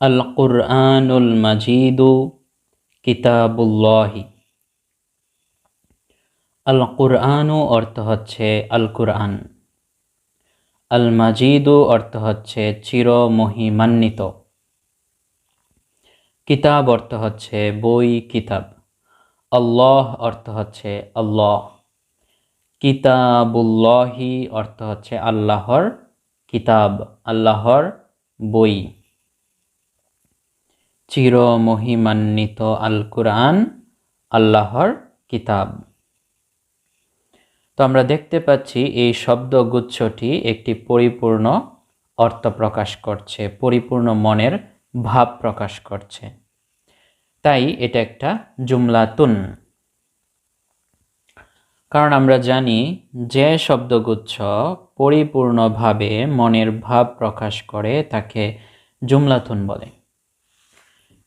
আল কুরআনুল মাজিদু কিতাবুল্লাহি। আল কুরআনু অর্থ হচ্ছে আল কুরআন আল মাজিদু অর্থ হচ্ছে চির মহিমান্বিত কিতাব অর্থ হচ্ছে বই, কিতাব। আল্লাহ অর্থ হচ্ছে আল্লাহ। কিতাবুল্লাহি অর্থ হচ্ছে আল্লাহর কিতাব, আল্লাহর বই। চির মহিমান্বিত আল কুরআন আল্লাহর কিতাব। তো আমরা দেখতে পাচ্ছি এই শব্দগুচ্ছটি একটি পরিপূর্ণ অর্থ প্রকাশ করছে, পরিপূর্ণ মনের ভাব প্রকাশ করছে। তাই এটা একটা জুমলাতুন। কারণ আমরা জানি যে শব্দগুচ্ছ পরিপূর্ণভাবে মনের ভাব প্রকাশ করে তাকে জুমলাতুন বলে।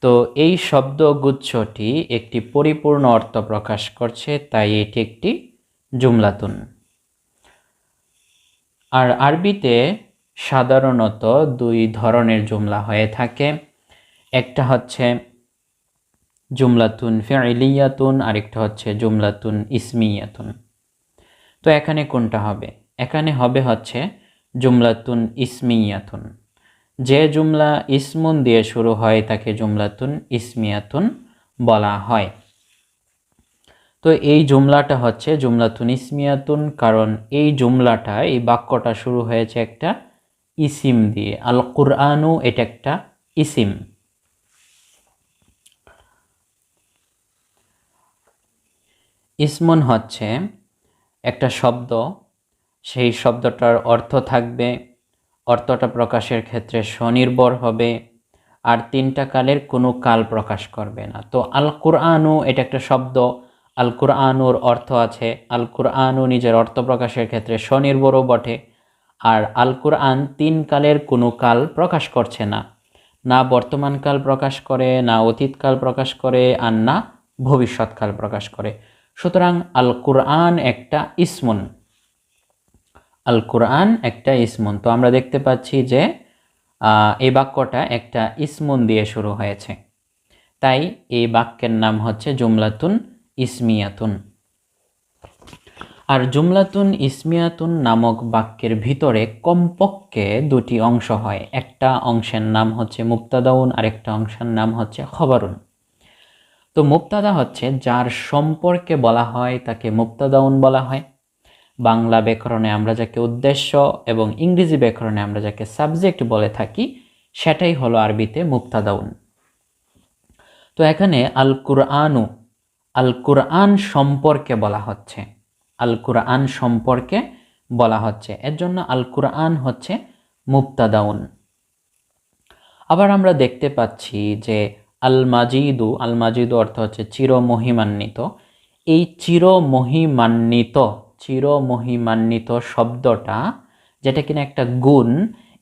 তো এই শব্দগুচ্ছটি একটি পরিপূর্ণ অর্থ প্রকাশ করছে, তাই এটি একটি জুমলাতুন। আর আরবিতে সাধারণত দুই ধরনের জুমলা হয়ে থাকে। একটা হচ্ছে জুমলাতুন ফেলিয়াতুন আরেকটা হচ্ছে জুমলাতুন ইসমিয়াতুন। তো এখানে কোনটা হবে? এখানে হবে হচ্ছে জুমলাতুন ইসমিয়াতুন। যে জুমলা ইসমুন দিয়ে শুরু হয়, তাকে জুমলাতুন ইসমিয়াতুন বলা হয়। তো এই জুমলাটা হচ্ছে জুমলাতুন ইসমিয়াতুন, কারণ এই জুমলাটা, এই বাক্যটা শুরু হয়েছে একটা ইসিম দিয়ে। আল কুরআনু এটা একটা ইসিম। ইসমুন হচ্ছে একটা শব্দ। সেই শব্দটার অর্থ থাকবে অর্থটা প্রকাশের ক্ষেত্রে স্বনির্ভর হবে, আর তিনটা কালের কোনো কাল প্রকাশ করবে না। তো আল কুরআনু, এটা একটা শব্দ, আল কুরআনুর অর্থ আছে, আল কুরআনু নিজের অর্থ প্রকাশের ক্ষেত্রে স্বনির্ভরও বটে, আর আল কুরআন তিন কালের কোনো কাল প্রকাশ করছে না। না বর্তমানকাল প্রকাশ করে, না অতীতকাল প্রকাশ করে, আর না ভবিষ্যৎকাল প্রকাশ করে। সুতরাং আল কুরআন একটা ইসমুন। আল কোরআন একটা ইসমুন। তো আমরা দেখতে পাচ্ছি যে এই বাক্যটা একটা ইসমুন দিয়ে শুরু হয়েছে। তাই এই বাক্যের নাম হচ্ছে জুমলাতুন ইসমিয়াতুন। আর জুমলাতুন ইসমিয়াতুন নামক বাক্যের ভিতরে কমপক্ষে দুটি অংশ হয়। একটা অংশের নাম হচ্ছে মুক্তাদাউন আরেকটা অংশের নাম হচ্ছে খবরুন। তো মুক্তাদা হচ্ছে যার সম্পর্কে বলা হয়, তাকে মুক্তাদাউন বলা হয়। বাংলা ব্যাকরণে আমরা যাকে উদ্দেশ্য এবং ইংরেজি ব্যাকরণে আমরা যাকে সাবজেক্ট বলে থাকি, সেটাই হলো আরবিতে মুক্তাদাউন তো এখানে আল কুরআনু আল কুরআন সম্পর্কে বলা হচ্ছে। আল কুরআন সম্পর্কে বলা হচ্ছে। এর জন্য আল কুরআন হচ্ছে মুক্তাদাউন আবার আমরা দেখতে পাচ্ছি যে আল মাজিদু আল মাজিদু অর্থ হচ্ছে চিরমহিমান্বিত। এই চিরমহিমান্বিত চিরমহিমান্বিত শব্দটা, যেটা কিনা একটা গুণ,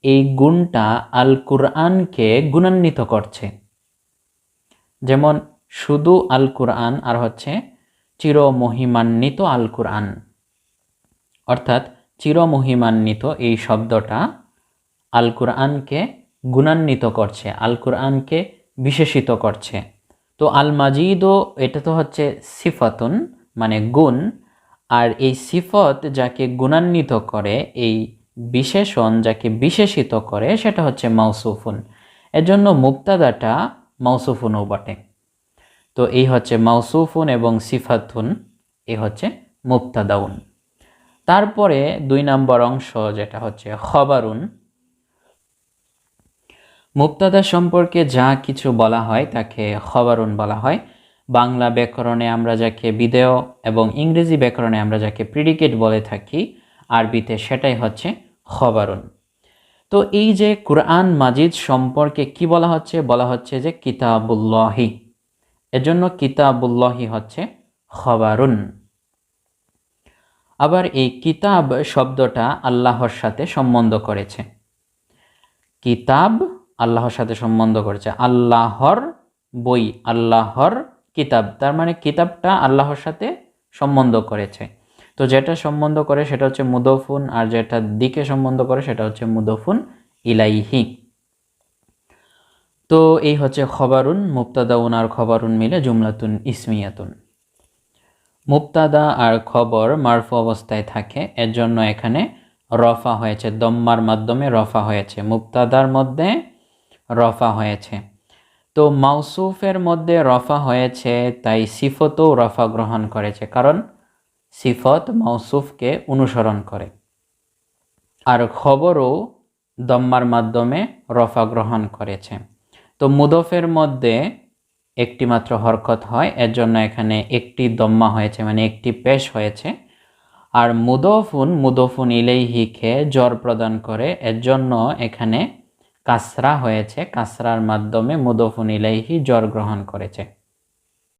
এই গুণটা আল কুরআনকে গুণান্বিত করছে। যেমন শুধু আল কুরআন আর হচ্ছে চিরমহিমান্বিত আল কুরআন অর্থাৎ চিরমহিমান্বিত এই শব্দটা আল কুরআনকে গুণান্বিত করছে আল কুরআনকে বিশেষিত করছে। তো আল মাজিদও এটা তো হচ্ছে সিফাতুন মানে গুণ আর এই সিফত যাকে গুণান্বিত করে, এই বিশেষণ যাকে বিশেষিত করে, সেটা হচ্ছে মাউসুফুন। এজন্য মুক্তাদাটা মাউসুফুনও বটে। তো এই হচ্ছে মাউসুফুন এবং সিফাতুন, এ হচ্ছে মুক্তাদাউন তারপরে দুই নম্বর অংশ যেটা হচ্ছে খবরুন। মুক্তাদা সম্পর্কে যা কিছু বলা হয় তাকে খবরুন বলা হয়। বাংলা ব্যাকরণে আমরা যাকে বিদেয় এবং ইংরেজি ব্যাকরণে আমরা যাকে প্রিডিকেট বলে থাকি, আরবিতে সেটাই হচ্ছে খবরুন। তো এই যে কুরআন মাজিদ সম্পর্কে কি বলা হচ্ছে? বলা হচ্ছে যে কিতাবুল্লাহি। এজন্য কিতাবুল্লাহি হচ্ছে খবরুন। আবার এই কিতাব শব্দটা আল্লাহর সাথে সম্বন্ধ করেছে। কিতাব আল্লাহর সাথে সম্বন্ধ করেছে। আল্লাহর বই, আল্লাহর কিতাব। তার মানে কিতাবটা আল্লাহর সাথে সম্বন্ধ করেছে। তো যেটা সম্বন্ধ করে সেটা হচ্ছে মুদফুন, আর যেটা দিকে সম্বন্ধ করে সেটা হচ্ছে মুদফুন ইলাইহি। তো এই হচ্ছে খবরুন মুক্তাদাউন আর খবরুন মিলে জুমলাতুন ইসমিয়াতুন। মুক্তাদা আর খবর মারফু অবস্থায় থাকে এর জন্য এখানে রফা হয়েছে, দম্মার মাধ্যমে রফা হয়েছে। মুক্তাদার মধ্যে রফা হয়েছে। তো মাউসুফের মধ্যে রফা হয়েছে, তাই সিফতও রফা গ্রহণ করেছে। কারণ সিফত মাউসুফকে অনুসরণ করে। আর খবরও দম্মার মাধ্যমে রফা গ্রহণ করেছে। তো মুদফের মধ্যে একটি মাত্র হরকত হয় এর জন্য এখানে একটি দম্মা হয়েছে মানে একটি পেশ হয়েছে। আর মুদফুন মুদফুন ইলেইহিকে জ্বর প্রদান করে এর জন্য এখানে কাসরা হয়েছে। কাসরার মাধ্যমে মুদফুন ইলাইহি জ্বর গ্রহণ করেছে।